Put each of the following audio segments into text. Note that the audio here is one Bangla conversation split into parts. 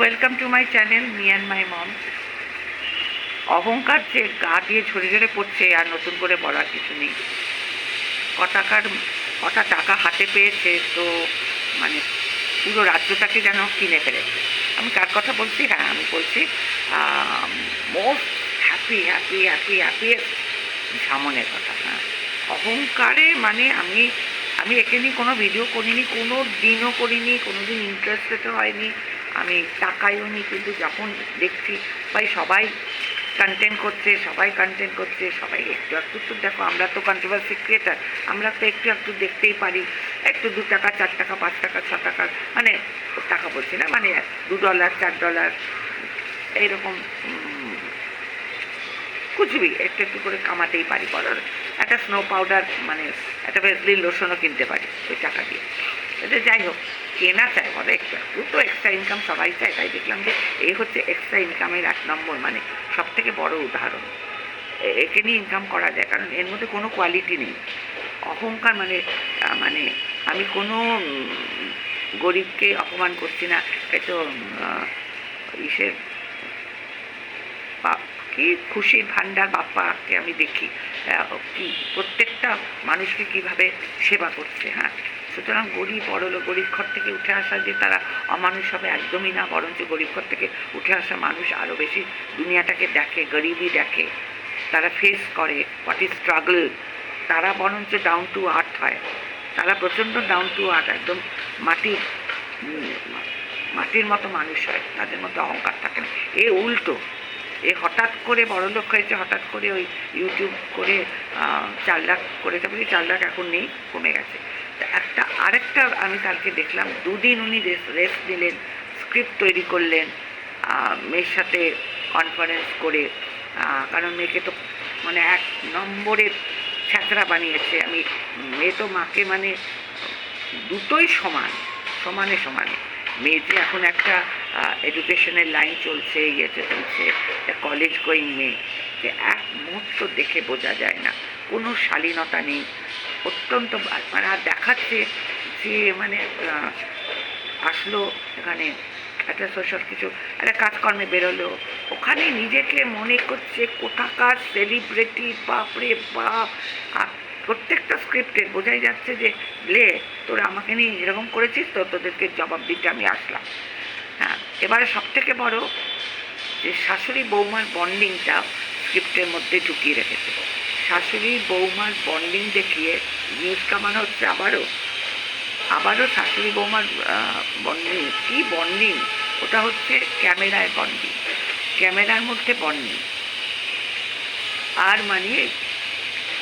Welcome to my channel me and my mom অহংকার যে গা দিয়ে ঝরে ঝরে পড়ছে, আর নতুন করে বলার কিছু নেই। কটাকার, কটা টাকা হাতে পেয়েছে, তো মানে পুরো রাজ্যটাকে যেন কিনে ফেলেছে আমি কার কথা বলছি? হ্যাঁ আমি বলছি most happy happy happy happy সামনের কথা হ্যাঁ। অহংকারে মানে আমি আমি একে নিয়ে কোনো ভিডিও করিনি, কোনো দিনও করিনি, কোনো দিন ইন্টারেস্টেডও হয়নি। আমি টাকাইও নি, কিন্তু যখন দেখছি, ভাই সবাই কন্টেন্ট করছে, সবাই কন্টেন্ট করছে, সবাই একটু একটু তো দেখো, আমরা তো কন্ট্রোভার্সি ক্রিয়েটার আমরা তো একটু একটু দেখতেই পারি, একটু দু টাকা, চার টাকা, পাঁচ টাকা, ছ টাকা মানে টাকা বলছি না মানে দু ডলার চার ডলার এইরকম কুচবি, একটু একটু করে কামাতেই পারি বলো একটা স্নো পাউডার মানে একটা ভেসলিন লোশনও কিনতে পারি, ওই টাকা দিয়ে। এটা যাই হোক কেনা চাই বলো একটু তো এক্সট্রা ইনকাম সবাই চায় তাই দেখলাম যে এই হচ্ছে এক্সট্রা ইনকামের এক নম্বর মানে সব থেকে বড় উদাহরণ। একে নিয়ে ইনকাম করা যায় কারণ এর মধ্যে কোনো কোয়ালিটি নেই। অহংকার মানে মানে আমি কোনো গরিবকে অপমান করছি না এই তো আহ, ইসের কি খুশির ভান্ডার বাপ্পাকে আমি দেখি। কি প্রত্যেকটা মানুষকে কীভাবে সেবা করছে হ্যাঁ। সুতরাং গরিব বড়লো গরিব ঘর থেকে উঠে আসা যে তারা অমানুষ হবে একদমই না, বরঞ্চ গরিব ঘর থেকে উঠে আসা মানুষ আরও বেশি দুনিয়াটাকে দেখে, গরিবই দেখে। তারা ফেস করে হোয়াট ইজ স্ট্রাগল তারা বরঞ্চ ডাউন টু আর্থ হয়। তারা প্রচণ্ড ডাউন টু আর্থ একদম মাটির মাটির মতো মানুষ হয়, তাদের মধ্যে অহংকার থাকে না। এ উল্টো। এ হঠাৎ করে বড়লোক হয়েছে, হঠাৎ করে ওই ইউটিউব করে চার লাখ করেছে বলি চার লাখ এখন নেই, কমে গেছে। একটা, আরেকটা আমি কালকে দেখলাম, দুদিন উনি রেস্ট নিলেন স্ক্রিপ্ট তৈরি করলেন মেয়ের সাথে কনফারেন্স করে কারণ মেয়েকে তো মানে এক নম্বরের ছ্যাঁচড়া বানিয়েছে। আমি, মেয়ে তো মাকে মানে দুটোই সমান, সমানে সমানে। মেয়ে যে এখন একটা এডুকেশনের লাইন চলছে, ইয়েতে চলছে কলেজ গোয়িং মেয়ে যে এক মুহূর্ত দেখে বোঝা যায় না। কোনো শালীনতা নেই। অত্যন্ত মানে আর দেখাচ্ছে যে মানে আসলো এখানে, একটা সোশ্যাল কিছু, একটা কাজকর্মে বেরোলো। ওখানে নিজেকে মনে করছে, কোথাকার সেলিব্রিটি বাপরে বাপ। প্রত্যেকটা স্ক্রিপ্টের বোঝাই যাচ্ছে যে, লে, তোরা আমাকে নিয়ে এরকম করেছিস তো? তোদেরকে জবাব দিতে আমি আসলাম। হ্যাঁ এবারে সব থেকে বড় যে শাশুড়ি বৌমার বন্ডিংটা স্ক্রিপ্টের মধ্যে ঢুকিয়ে রেখেছে। শাশুড়ি বৌমার বন্ডিং দেখিয়ে নিউজ কামানো হচ্ছে আবারও। আবারও শাশুড়ি বৌমার বন্ডিং। কী বন্ডিং? ওটা হচ্ছে ক্যামেরায় বন্ডিং। ক্যামেরার মধ্যে বন্ডিং। আর মানে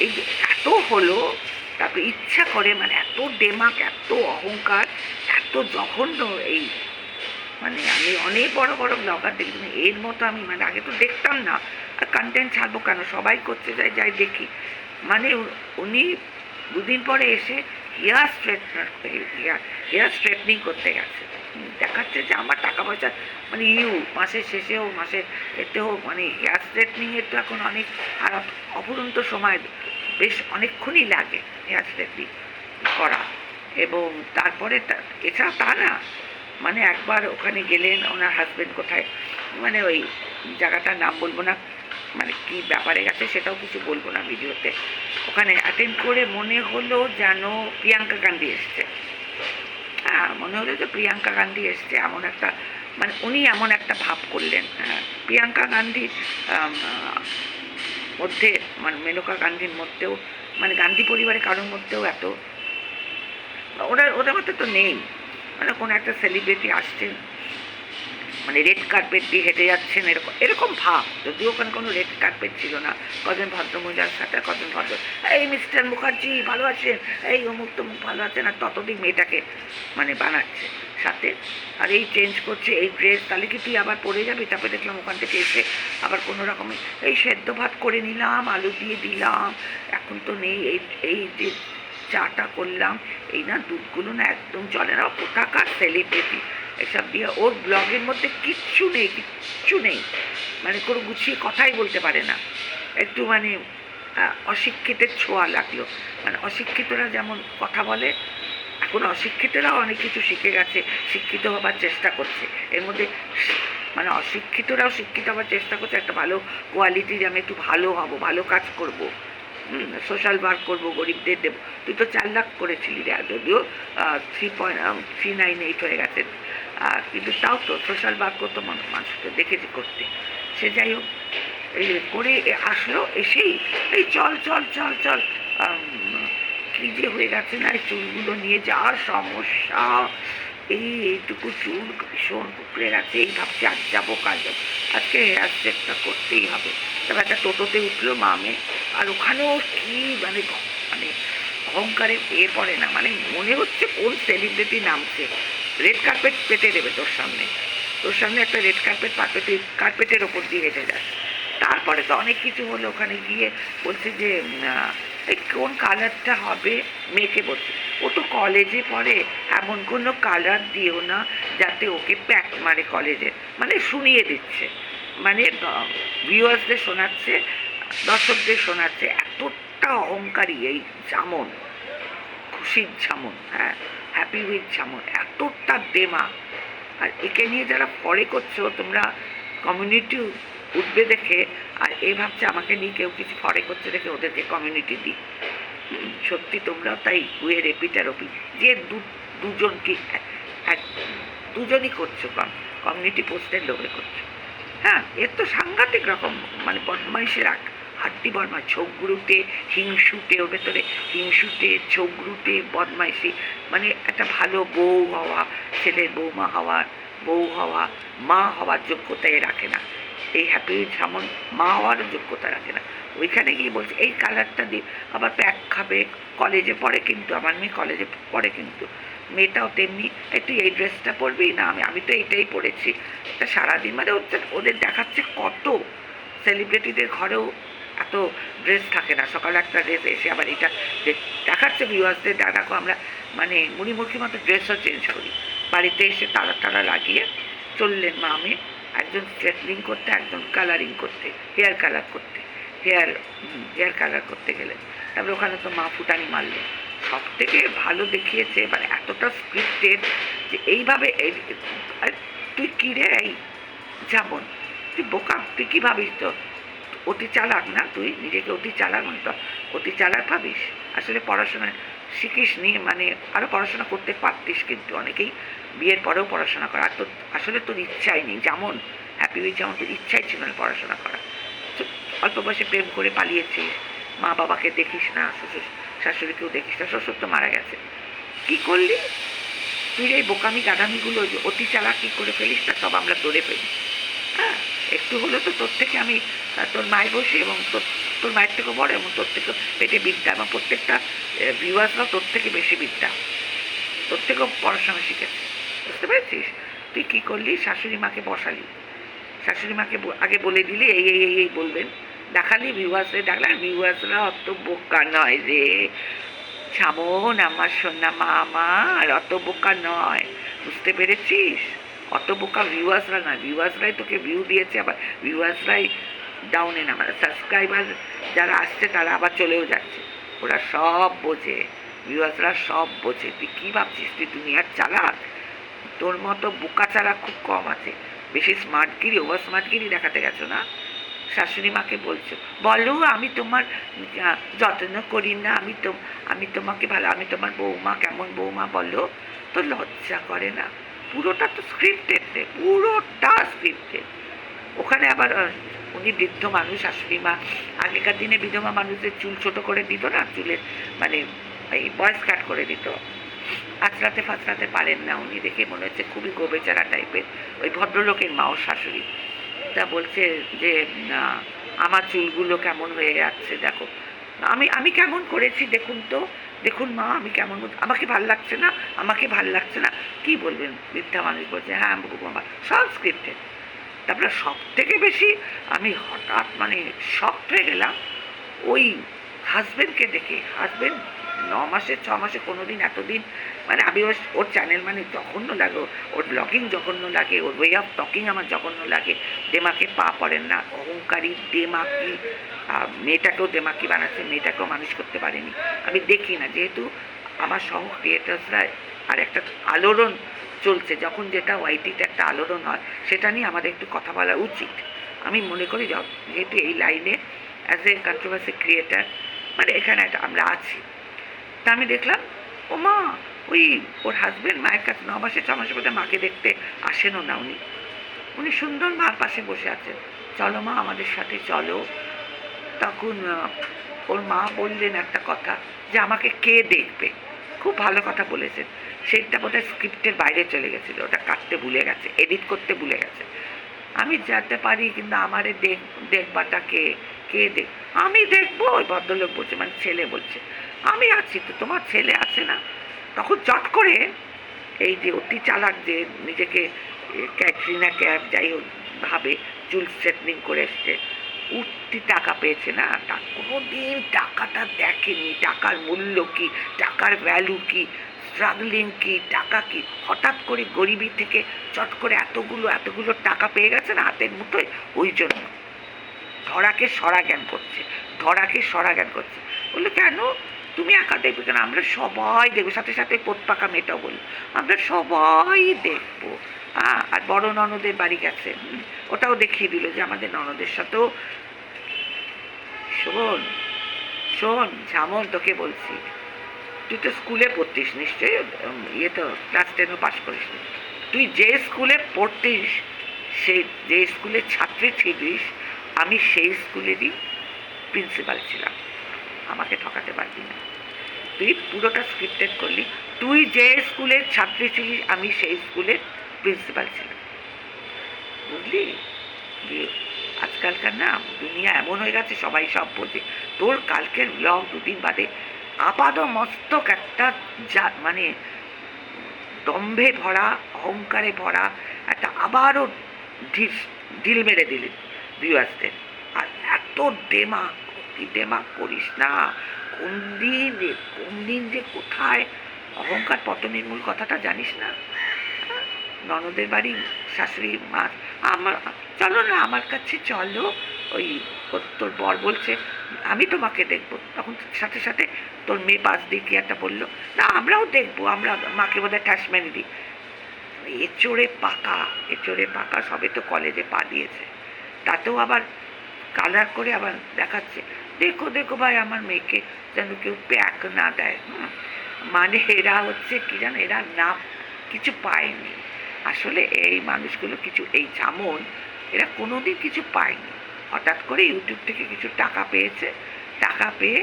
এই এত হলো, তারপর ইচ্ছা করে মানে এত দেমাক, এত অহংকার, এত জঘন্য এই মানে আমি অনেক বড় বড় ব্লগার দেখি এর মতো আমি মানে আগে তো দেখতাম না। আর কন্টেন্ট ছাড়বো কেন? সবাই করতে যায়, যাই দেখি। মানে উনি দুদিন পরে এসে হেয়ার স্ট্রেটনার হেয়ার স্ট্রেটনিং করতে গেছে। দেখাচ্ছে যে আমার টাকা পয়সা মানে ইউ, মাসের শেষে হোক, মাসের এতে হোক মানে হেয়ার স্ট্রেটনিংয়ের তো এখন অনেক, আর অপ- অফুরন্ত সময় বেশ অনেকক্ষণই লাগে হেয়ার স্ট্রেটনিং করা। এবং তারপরে এছাড়া তা না মানে একবার ওখানে গেলেন ওনার হাজবেন্ড কোথায়? মানে ওই জায়গাটার নাম বলব না মানে কি ব্যাপারে গেছে সেটাও কিছু বলব না ভিডিওতে। ওখানে অ্যাটেন্ড করে মনে হলো যেন প্রিয়াঙ্কা গান্ধী এসছে। হ্যাঁ মনে হলো যে প্রিয়াঙ্কা গান্ধী এসছে এমন একটা মানে উনি এমন একটা ভাব করলেন। হ্যাঁ, প্রিয়াঙ্কা গান্ধীর মধ্যে মানে মেনকা গান্ধীর মধ্যেও মানে গান্ধী পরিবারের কারোর মধ্যেও এত ওরা ওদের মধ্যে তো নেই। মানে কোনো একটা সেলিব্রিটি আসছেন মানে রেড কার্পেট দিয়ে হেঁটে যাচ্ছেন, এরকম এরকম ভাব। যদিও ওখানে কোনো রেড কার্পেট ছিল না। কজন ভদ্রমহিলার সাথে কজন ভদ্র, এই মিস্টার মুখার্জি ভালো আছেন? এই অমুক তমুক ভালো আছেন? আর ততদিন মেয়েটাকে মানে বানাচ্ছে সাথে। আর এই চেঞ্জ করছে, এই ড্রেস তাহলে কি তুই আবার পরে যাবি? তারপরে দেখলাম ওখান থেকে এসে আবার কোনো রকমের এই সেদ্ধ ভাত করে নিলাম, আলু দিয়ে দিলাম। এখন তো নেই, এই এই যে চাটা করলাম। এই না দুধগুলো না একদম চলে না, কোথাকার সেলিব্রিটি এসব দিয়ে ওর ব্লগের মধ্যে কিচ্ছু নেই কিচ্ছু নেই। মানে কোনো গুছিয়ে কথাই বলতে পারে না। একটু মানে অশিক্ষিতের ছোঁয়া লাগল। মানে অশিক্ষিতরা যেমন কথা বলে, এখন অশিক্ষিতরাও অনেক কিছু শিখে গেছে, শিক্ষিত হবার চেষ্টা করছে। এর মধ্যে মানে অশিক্ষিতরাও শিক্ষিত হবার চেষ্টা করছে, একটা ভালো কোয়ালিটির আমি একটু ভালো হব, ভালো কাজ করব। সোশ্যাল ওয়ার্ক করব গরিবদের দেবো। তুই তো চার লাখ করেছিলি রে আর যদিও three point three nine eight হয়ে গেছে। আহ, কিন্তু তাও তো সোশ্যাল ওয়ার্ক করতো মানুষ মানুষকে দেখেছি করতে। সে যাই হোক এই করে আসলো এসেই এই চল চল চল চল কি যে হয়ে গেছে না এই চুলগুলো নিয়ে যা সমস্যা। এই এইটুকু চুল ভীষণ কুকড়ে গেছে এই ভাবছি আজ যাব কাজ যাব। আজকে হেয়ার স্টেপটা করতেই হবে। তবে একটা টোটোতে উঠল মামে আর ওখানেও কি মানে মানে অহংকারে এ পড়ে না মানে মনে হচ্ছে কোন সেলিব্রিটি নামছে। রেড কার্পেট পেতে দেবে তোর সামনে। তোর সামনে একটা রেড কার্পেট পাপেটে কার্পেটের ওপর দিয়ে হেঁটে যায় তারপরে তো অনেক কিছু হলো ওখানে গিয়ে বলছে যে এই কোন কালারটা হবে? মেয়েকে বলছে। ও তো কলেজে পড়ে, এমন কোনো কালার দিও না যাতে ওকে প্যাক মারে কলেজে মানে শুনিয়ে দিচ্ছে। মানে ভিউয়ার্সদের শোনাচ্ছে দর্শকদের শোনাচ্ছে এতটা অহংকারী এই জামন, খুশির ঝামন হ্যাঁ হ্যাপি উইথ ঝামন এতটা দেমা। আর একে নিয়ে যারা পরে করছ, তোমরা কমিউনিটি উঠবে দেখে, আর এ ভাবছে আমাকে নিয়ে কেউ কিছু ফরে করছে দেখে ওদেরকে কমিউনিটি দিই সত্যি তোমরাও তাই কুয়ে রেপিট ওপি যে দু- দুজনকে এক- দুজনই করছ কম কমিউনিটি পোস্টের লোভে করছ। হ্যাঁ এর তো সাংঘাতিক রকম মানে বদমাইশের আক হাড্ডি বদমাই ছোকগুরুতে হিংসুটে ওর ভেতরে হিংসুটে ছোকগুরুতে বদমাইশি। মানে একটা ভালো বউ হওয়া, ছেলের বৌমা হওয়া, বউ হওয়া, মা হওয়ার যোগ্যতায় রাখে না। এই হ্যাপি সামন মা হওয়ারও যোগ্যতা রাখে না। ওইখানে গিয়ে বলছে, এই কালারটা দিয়ে আবার প্যাক খাবে কলেজে পড়ে কিন্তু, আমার মেয়ে কলেজে পড়ে কিন্তু। মেয়েটাও তেমনি, একটু এই ড্রেসটা পরবি না, আমি আমি তো এইটাই পরেছি। তা সারাদিন মানে ওদের দেখাচ্ছে কত সেলিব্রিটিদের ঘরেও এত ড্রেস থাকে না। সকালে একটা ড্রেস এসে আবার এটা দেখাচ্ছে ভিউয়ার্সদের দেখো আমরা মানে মুড়িমুখি মতো ড্রেসও চেঞ্জ করি। বাড়িতে এসে তারা তারা লাগিয়ে চললেন মা আমি একজন স্ট্রেটনিং করতে, একজন কালারিং করতে হেয়ার কালার করতে হেয়ার হেয়ার কালার করতে গেলেন। তারপরে ওখানে তো মা ফুটানি মারলো। সব থেকে ভালো দেখিয়েছে মানে এতটা স্ক্রিপ্টেড যে এইভাবে তুই কী রে এই? যেমন তুই বোকা? তুই কী ভাবিস তো অতি চালাক না তুই? নিজেকে অতি চালাক মানে তো অতি চালাক ভাবিস? আসলে পড়াশোনা শিখিস নি মানে আরও পড়াশোনা করতে পারতিস কিন্তু অনেকেই। বিয়ের পরেও পড়াশোনা করা। আর তোর, আসলে তোর ইচ্ছাই নেই, যেমন হ্যাপি উইথ যেমন তোর ইচ্ছাই ছিল না পড়াশোনা করা। অল্প বয়সে প্রেম করে পালিয়েছিস। মা বাবাকে দেখিস না, শ্বশুর, শাশুড়িকেও দেখিস না, শ্বশুর তো মারা গেছে। কী করলি? তুই এই বোকামি গাদামিগুলো অতি চালাকি করে ফেলিস তা সব আমরা ধরে ফেলি। হ্যাঁ? একটু হলে তো তোর থেকে আমি তোর মায় বসি এবং তোর তোর মায়ের থেকেও বড় এবং তোর থেকে পেটে বিদ্যা এবং প্রত্যেকটা ভিউয়ার্সরাও তোর থেকে বেশি বিদ্যা। তোর থেকেও পড়াশোনা শিখেছে। বুঝতে পেরেছিস? তুই কী করলি? শাশুড়ি মাকে বসালি। শাশুড়ি মাকে আগে বলে দিলি, এই এই এই এই বলবেন। দেখালি ভিউয়ার্সে ডাকলে আর ভিউয়ার্সরা অত বোকা নয় রে। ছামন আমার সোনা মামা, আর অত বোকা নয়। বুঝতে পেরেছিস? অত বোকা ভিউয়ার্সরা না ভিউয়ার্সরাই তোকে ভিউ দিয়েছে, আবার ভিউয়ার্সরাই ডাউনে নামে সাবস্ক্রাইবার যারা আসছে, তারা আবার চলেও যাচ্ছে। ওরা সব বোঝে, ভিউয়ার্সরা সব বোঝে। তুই কী ভাবছিস? তুই দুনিয়ার চালাক? তোর মতো বোকা চালাক খুব কম আছে। বেশি স্মার্টগিরি ওভার স্মার্টগিরি দেখাতে গেছো না? শাশুড়ি মাকে বলছো, বলো, আমি তোমার যত্ন করি না। আমি তো, আমি তোমাকে ভালো, আমি তোমার বৌমা, কেমন বৌমা বলো? তো লজ্জা করে না। পুরোটা তো স্ক্রিপ্টেড রে পুরোটা স্ক্রিপ্টেড ওখানে আবার উনি বৃদ্ধ মানুষ শাশুড়ি মা। আগেকার দিনে বিধবা মানুষদের চুল ছোট করে দিত না, চুলের মানে এই বয়স কাট করে দিত। আঁচড়াতে ফাঁচড়াতে পারেন না উনি দেখে মনে হচ্ছে খুবই গোবেচারা টাইপের। ওই ভদ্রলোকের মা ও শাশুড়ি। তা বলছে যে আমার চুলগুলো কেমন হয়ে যাচ্ছে, দেখো। আমি আমি কেমন করেছি দেখুন তো? দেখুন মা, আমি কেমন আমাকে ভালো লাগছে না, আমাকে ভালো লাগছে না। কি বলবেন? বৃদ্ধা মানুষ বলছে হ্যাঁ বাবা সব তারপরে সব থেকে বেশি আমি হঠাৎ মানে শক্ট হয়ে গেলাম, ওই হাজবেন্ডকে দেখে। হাজবেন্ড ন মাসে, ছ মাসে কোনো দিন এতদিন মানে আমি ওর ওর চ্যানেল মানে জঘন্য লাগে, ওর ব্লগিং জঘন্য লাগে, ওর ওয়ে অফ টকিং আমার জঘন্য লাগে। দেমাকে পা পড়েন না, অহংকারী, দেমাকি মেয়েটাকেও দেমাকি বানাচ্ছে, মেয়েটাকেও মানুষ করতে পারেনি। আমি দেখি না, যেহেতু আমার সহ ক্রিয়েটার্সরা আর একটা আলোড়ন চলছে, যখন যেটা ওয়াইটিতে একটা আলোড়ন হয়, সেটা নিয়ে আমাদের একটু কথা বলা উচিত। আমি মনে করি যেহেতু এই লাইনে অ্যাজ এ কন্ট্রোভার্সি ক্রিয়েটার মানে এখানে একটা আমরা আছি। তা আমি দেখলাম ও মা ওই ওর হাজবেন্ড মায়ের কাছে ন মাসে, ছ মাসে বোধহয় মাকে দেখতে আসেনও না উনি। উনি সুন্দর মার পাশে বসে আছেন। চলো মা, আমাদের সাথে চলো। তখন ওর মা বললেন একটা কথা যে আমাকে কে দেখবে? খুব ভালো কথা বলেছেন। সেটা বোধহয় স্ক্রিপ্টের বাইরে চলে গেছিল। ওটা কাটতে ভুলে গেছে এডিট করতে ভুলে গেছে। আমি যেতে পারি কিন্তু আমারে দেখ, দেখবাটা কে? কে দেখ? আমি দেখব, ওই ভদ্রলোক বলছে মানে ছেলে বলছে। আমি আছি তো, তোমার ছেলে আছে না? তখন চট করে এই যে অতি চালাক যে নিজেকে ক্যাটরিনা ক্যাব যাই হোক ভাবে চুল স্ট্রেটনিং করে এসছে, উঠতি টাকা পেয়েছে না? তা কোনোদিন টাকাটা দেখেনি। টাকার মূল্য কি? টাকার ভ্যালু কি? স্ট্রাগলিং কি? টাকা কি? হঠাৎ করে গরিবী থেকে চট করে এতগুলো এতগুলো টাকা পেয়ে গেছে না হাতের মুঠোয়? ওই জন্য। ধরাকে সরা জ্ঞান করছে। ধরাকে সরা জ্ঞান করছে। বলল, কেন? তুমি একা দেখবে কেন? আমরা সবাই দেখব। সাথে সাথে পোত পাকা মেয়েটাও বলল আমরা সবাই দেখব। হ্যাঁ আর বড় ননদের বাড়ি গেছে। ওটাও দেখিয়ে দিল যে আমাদের ননদের সাথেও। শোন শোন ঝামন তোকে বলছি। তুই তো স্কুলে পড়তিস নিশ্চয়ই? ইয়ে তো, ক্লাস টেনও পাস করিস। তুই যে স্কুলে পড়তিস, সেই, যে স্কুলের ছাত্রী ছিলিস, আমি সেই স্কুলেরই প্রিন্সিপাল ছিলাম। আমাকে ঠকাতে পারবি না। তুই পুরোটা স্ক্রিপ্টেড করলি। তুই যে স্কুলের ছাত্রী ছিলিস, আমি সেই স্কুলের প্রিন্সিপাল ছিলাম। বুঝলি? আজকালকার না, দুনিয়া এমন হয়ে গেছে, সবাই সব বোঝে তোর কালকের ব্লগ দুদিন বাদে আপাদ মস্তক একটা যা মানে দম্ভে ভরা, অহংকারে ভরা, একটা আবারও ঢিল মেরে দিলি ভিউয়ার্সদের আর এত দেমাক তুই দেমাক করিস না। কোন দিন কোন দিন যে কোথায়? অহংকার পতনের মূল কথাটা জানিস না? হ্যাঁ? ননদের বাড়ি, শাশুড়ি মা, আমার, চলো না আমার কাছে চলো। ওই তোর বর বলছে, আমি তোমাকে দেখব। তখন সাথে সাথে তোর মেয়ে পাশ দিয়ে কি একটা বলল, না, আমরাও দেখব, আমরা মাকে বোধহয় ঠ্যাস মেরে দিই। এচোড়ে পাকা এচোড়ে পাকা, সবে তো কলেজে পা দিয়েছে। তাতেও আবার কালার করে আবার দেখাচ্ছে। দেখো দেখো ভাই আমার মেয়েকে যেন কেউ প্যাক না দেয়। মানে এরা হচ্ছে কি জানো, এরা না, কিছু পায়নি। আসলে এই মানুষগুলো কিছু, এই জামন এরা কোনোদিন কিছু পায়নি। হঠাৎ করে ইউটিউব থেকে কিছু টাকা পেয়েছে। টাকা পেয়ে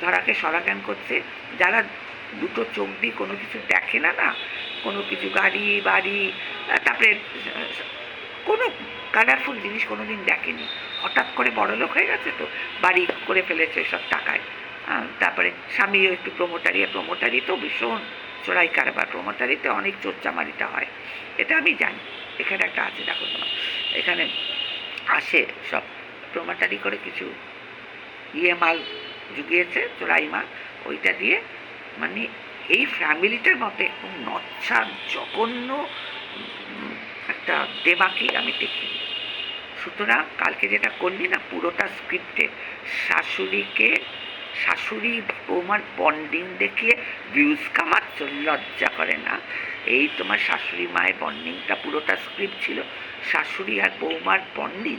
ধরাকে সরাজ্ঞান করছে। যারা দুটো চোখ দিয়ে কোনো কিছু দেখে না না, কোনো কিছু গাড়ি, বাড়ি তারপরে কোনো কালারফুল জিনিস কোনো দিন দেখেনি। হঠাৎ করে বড় লোক হয়ে গেছে তো, বাড়ি করে ফেলেছে সব টাকায়। তারপরে স্বামীও একটু প্রমোটারি প্রমোটারি তো ভীষণ চোরাই কারবার। প্রমোটারিতে অনেক চোরচামারিটা হয়। এটা আমি জানি। এখানে একটা আছে, দেখো তোমার। এখানে আসে সব। প্রমোটারি করে কিছু ইয়ে মাল জুগিয়েছে, চোরাই মাল। ওইটা দিয়ে মানে এই ফ্যামিলিটার একদম নচ্ছা জঘন্য একটা দেবাকি আমি দেখি। সুতরাং কালকে যেটা করলি না, পুরোটা স্ক্রিপ্টে শাশুড়িকে, শাশুড়ি বৌমার বন্ডিং দেখিয়ে ভিউজ কামাচ্ছ, লজ্জা করে না। এই তোমার শাশুড়ি মায়ের বন্ডিংটা পুরোটা স্ক্রিপ্ট ছিল। শাশুড়ি আর বৌমার বন্ডিং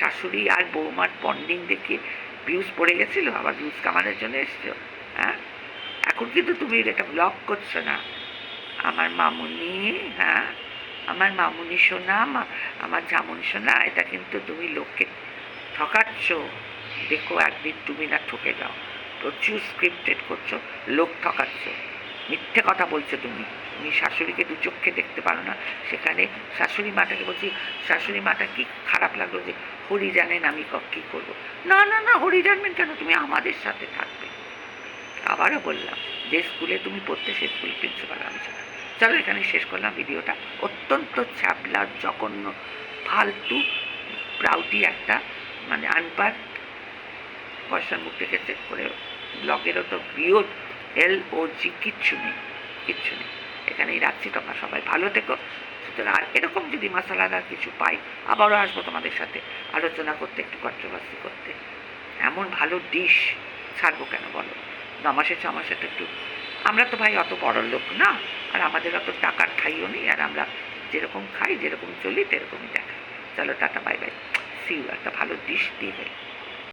শাশুড়ি আর বৌমার বন্ডিং দেখিয়ে ভিউজ পড়ে গেছিল, আবার ভিউজ কামানোর জন্য এসছো হ্যাঁ? এখন কিন্তু তুমি এটা ব্লগ করছ না। আমার মামুনি হ্যাঁ? আমার মামুনি সোনা আমার জামুনি সোনা, এটা কিন্তু তুমি লোককে ঠকাচ্ছ। দেখো একদিন তুমি না ঠকে যাও। প্রচুর স্ক্রিপ্টেড করছ, লোক ঠকাচ্ছ। মিথ্যে কথা বলছো তুমি। তুমি শাশুড়িকে দু চোখে দেখতে পারো না। সেখানে শাশুড়ি মাটাকে বলছি, শাশুড়ি মাটা কি খারাপ লাগল যে হরি জানেন আমি ক- করব? না না না, হরি জানবেন কেন? তুমি আমাদের সাথে থাকবে। আবারও বললাম, যে স্কুলে তুমি পড়তে, সে স্কুল প্রিন্সিপাল আমি চলো এখানে শেষ করলাম ভিডিওটা। অত্যন্ত ছ্যাবলা জঘন্য, ফালতু প্রাউটি একটা মানে আনপার পয়সার মুখ থেকে চেক করে। ব্লগেরও তো বিয়োড এল ও জি কিচ্ছু নেই কিচ্ছু নেই। এখানেই রাখছি, তোমরা সবাই ভালো থেকো। সুতরাং আর এরকম যদি মশলাদার কিছু পাই, আবারও আসব তোমাদের সাথে আলোচনা করতে, একটু কন্ট্রোভার্সি করতে। এমন ভালো ডিশ ছাড়বো কেন বলো? নমাসে ছ মাসে তো একটু আমরা তো ভাই অত বড় লোক না। আর আমাদের অত টাকার ঠাইও নেই, আর আমরা যেরকম খাই, যেরকম চলি সেরকমই দেখাই চলো টাটা, বাই বাই। সিউ একটা ভালো ডিশ দিয়ে